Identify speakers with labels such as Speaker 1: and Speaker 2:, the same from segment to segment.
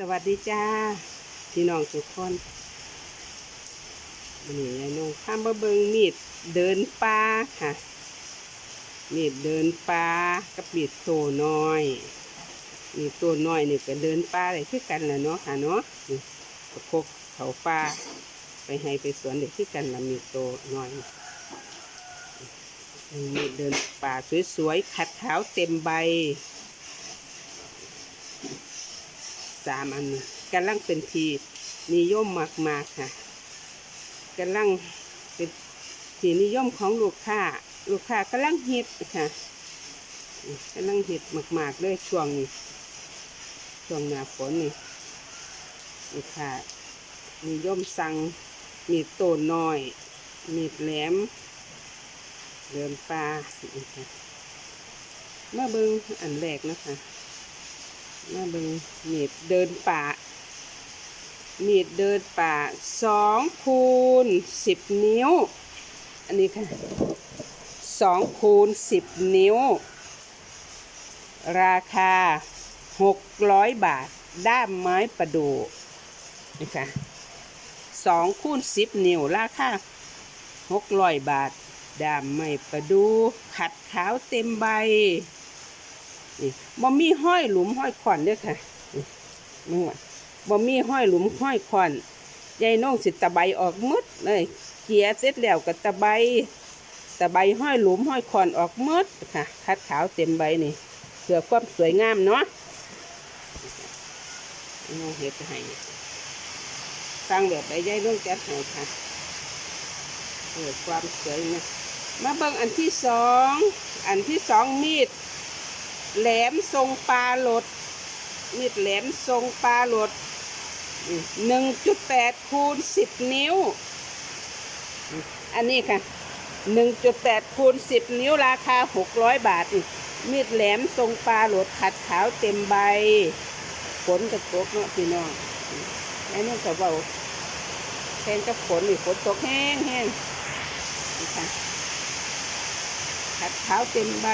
Speaker 1: สวัสดีจ้าพี่น้องทุกคนนนี้ยายน้องข้ามมาเบิงมีดเดินป่าค่ะ มีดเดินป่ากับมีดโตน้อยมีดโตน้อยนี่ก็เดินป่าได้คือกันแหละเนาะค่ะเนาะนี่ก็พกเขาป่าไปให้ไปสวนเด็กคือกันละมีดโตน้อยมีดเดินป่าสวยๆขัดขาวเต็มใบ สามอันนี้กำลังเป็นทีนิยมมากๆค่ะกำลังเป็นทีนิยมของลูกค้า ลูกค้ากำลังฮิตค่ะกำลังฮิตมากๆเลยช่วงนี้ช่วงหน้าฝนนี่ลูกค้านิยมสั่งมีดโตน้อย มีดแหลมเดินปลานี่ค่ะมาเบิงอันแรกนะคะ มาเบิ่งมีดเดินป่า มีดเดินป่าสองคูณสิบนิ้ว อันนี้ค่ะสองคูณสิบนิ้ว ราคาหกร้อยบาท ด้ามไม้ประดูนี่ค่ะสองคูณสิบนิ้ว ราคาหกร้อยบาท ด้ามไม้ประดู ขัดขาวเต็มใบ นี่บ่มีห้อยหลุมห้อยขอนเด้อค่ะนี่นู่นบ่มีห้อยหลุมห้อยขอนยายน้องสิตะไบออกหมดเลยเกียเสร็จแล้วก็ตะไบตะไบห้อยหลุมห้อยขอนออกหมดค่ะ คัดขาวเต็มใบนี่เพื่อความสวยงามเนาะน้องเฮ็ดให้สร้างแบบใดยายน้องจัดให้ค่ะเพื่อความสวยงามมาเบิ่งอันที่สอง อันที่สองมีด แหลมทรงปลาหลด มีดแหลมทรงปลาหลดหนึ่งจุดแปดคูณสิบนิ้ว อันนี้ค่ะหนึ่งจุดแปดคูณสิบนิ้วราคาหกร้อยบาทมีดแหลมทรงปลาหลดขัดขาวเต็มใบฝนกระตกเนาะพี่น้องแล้นี่ก็เบาแทนกับฝนนี่ฝนตกแห้งแห้งนี่ค่ะขัดขาวเต็มใบ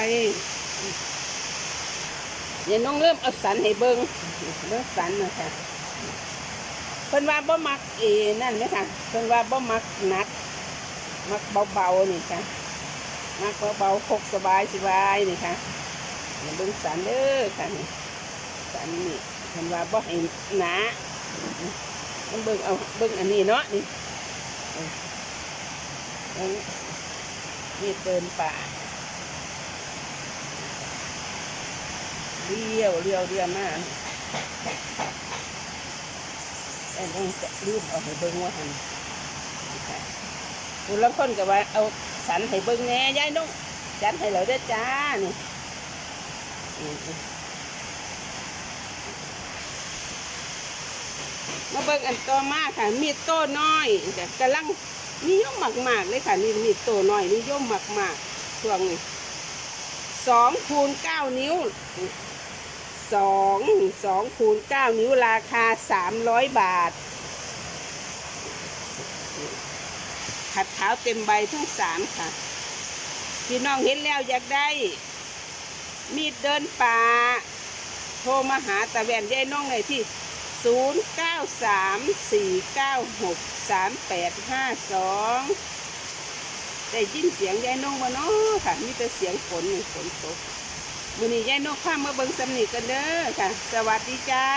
Speaker 1: เดี๋ยวน้องเริ่มเอาสันให้เบิ้งเบิ้งสันนะคะเพิ่นว่าบ่มักเอนั่นไหมคะเพิ่นว่าบ่มักหนัก มักเบาๆนี่ค่ะ มักเบาๆพกสบายสบายนี่ค่ะเบิ้งสันเด้อค่ะนี่สันนี่เพิ่นว่าบ่ให้หนาต้องเบิ้งเอาเบิ้งอันนี้เนาะนี่นี่เดินป่า เลี้ยวเลี้ยวเลี้ยวมาแต่ต้องจะรีบเอาให้เบิ้งว่าหันคุณลังคนก็ว่าเอาสันให้เบิ้งแน่ยายนุ่งจัดให้เราได้อจ้านี่นี่มาเบิ้งอันต่อมาค่ะ มีดโต้น้อยแต่กำลังนิยมมากๆเลยค่ะนี่มีดโต้น้อยนิยมมากๆช่วงนี้สองคูณเก้านิ้ว สองสองคูณเก้านิ้วราคาสามร้อยบาท ขัดขาวเต็มใบทั้งสามค่ะ พี่น้องเห็นแล้วอยากได้ มีดเดินป่า โทรมาหาตาแวนยายน้องเลยที่0 9 3 4 9 6 3 8 5 2ได้ยินเสียงยายน้องบ่เนาะค่ะ มีแต่เสียงฝนฝนตก วันนี้ยายนกข้ามมาเบิ่งสำนีกันเด้อค่ะ สวัสดีจ้า